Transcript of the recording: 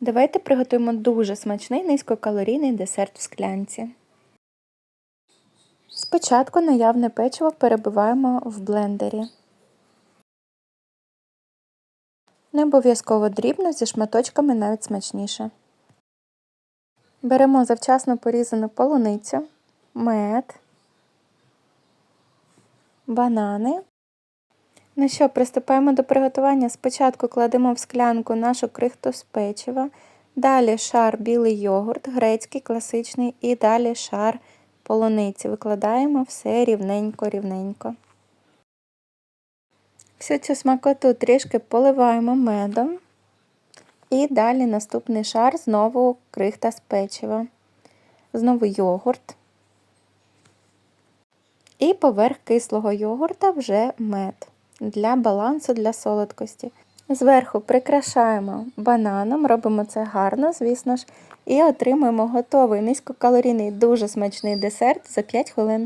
Давайте приготуємо дуже смачний низькокалорійний десерт в склянці. Спочатку наявне печиво перебиваємо в блендері. Не обов'язково дрібно, зі шматочками навіть смачніше. Беремо завчасно порізану полуницю, мед, банани. Ну що, приступаємо до приготування. Спочатку кладемо в склянку нашу крихту з печива, далі шар білий йогурт, грецький, класичний, і далі шар полуниці. Викладаємо все рівненько-рівненько. Всю цю смакоту трішки поливаємо медом. І далі наступний шар знову крихта з печива. Знову йогурт. І поверх кислого йогурта вже мед для балансу, для солодкості. Зверху прикрашаємо бананом, робимо це гарно, звісно ж, і отримуємо готовий низькокалорійний, дуже смачний десерт за 5 хвилин.